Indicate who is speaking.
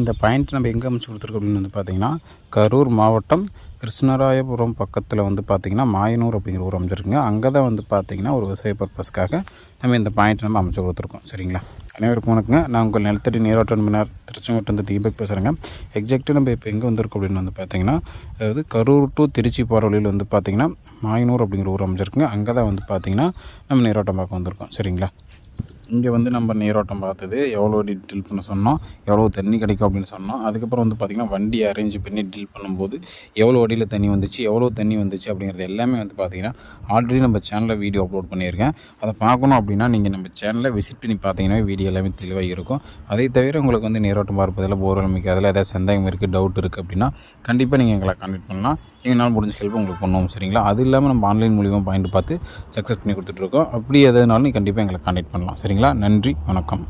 Speaker 1: இந்த பாயிண்ட் நம்ம எங்கே அமைச்சு கொடுத்துருக்கோம் அப்படின்னு வந்து பார்த்தீங்கன்னா கரூர் மாவட்டம் கிருஷ்ணராயபுரம் பக்கத்தில் வந்து பார்த்திங்கன்னா மாயனூர் அப்படிங்கிற ஊர் அமைச்சிருக்குங்க அங்கே தான் வந்து பார்த்திங்கன்னா ஒரு விவசாய பர்பஸ்க்காக நம்ம இந்த பாயிண்ட் நம்ம அமைச்சு கொடுத்துருக்கோம். சரிங்களா? அனைவருக்கும் வணக்கங்க. நான் உங்கள் நிலத்தடி நீரோட்டம் மணியார் திருச்செங்கோட்டை வந்து தீபக் பேசுகிறேங்க எக்ஸாக்டாக நம்ம இப்போ எங்கே வந்திருக்கோம் அப்படின்னு வந்து பார்த்திங்கன்னா அதாவது கரூர் டு திருச்சி போகிற வழியில் வந்து பார்த்திங்கன்னா மாயனூர் அப்படிங்கிற ஊர் அமைச்சிருக்குங்க அங்கே தான் வந்து பார்த்திங்கன்னா நம்ம நீரோட்டம் பார்க்க வந்திருக்கோம். சரிங்களா? இங்கே வந்து நம்ம நீரோட்டம் பார்த்தது எவ்வளோ ட்ரில் பண்ண சொன்னோம் எவ்வளோ தண்ணி கிடைக்கும் அப்படின்னு சொன்னோம். அதுக்கப்புறம் வந்து பார்த்திங்கன்னா வண்டி அரேஞ்ச் பண்ணி ட்ரில் பண்ணும்போது எவ்வளோ அடியில் தண்ணி வந்துச்சு எவ்வளோ தண்ணி வந்துச்சு அப்படிங்கிறது எல்லாமே வந்து பார்த்திங்கன்னா ஆல்ரெடி நம்ம சேனலில் வீடியோ அப்லோட் பண்ணியிருக்கேன். அதை பார்க்கணும் அப்படின்னா நீங்கள் நம்ம சேனலில் விசிட் பண்ணி பார்த்தீங்கன்னா வீடியோ எல்லாமே தெளிவாக இருக்கும். அதை தவிர உங்களுக்கு வந்து நீரோட்டம் பார்ப்பதில் போர் நம்பிக்கை அதில் ஏதாவது சந்தேகம் இருக்குது டவுட் இருக்குது அப்படின்னா கண்டிப்பாக நீங்கள் எங்களை கான்டெக்ட் பண்ணலாம். எங்களால் முடிஞ்ச ஹெல்ப் உங்களுக்கு பண்ணுவோம் சரிங்களா? அது இல்லாமல் நம்ம ஆன்லைன் மூலியமாக பாயிண்ட் பார்த்து சக்ஸஸ் பண்ணி கொடுத்துட்ருக்கோம் அப்படி எதுனாலும் நீ கண்டிப்பாக எங்களை கான்டெக்ட் பண்ணலாம் சரிங்களா? நன்றி வணக்கம்.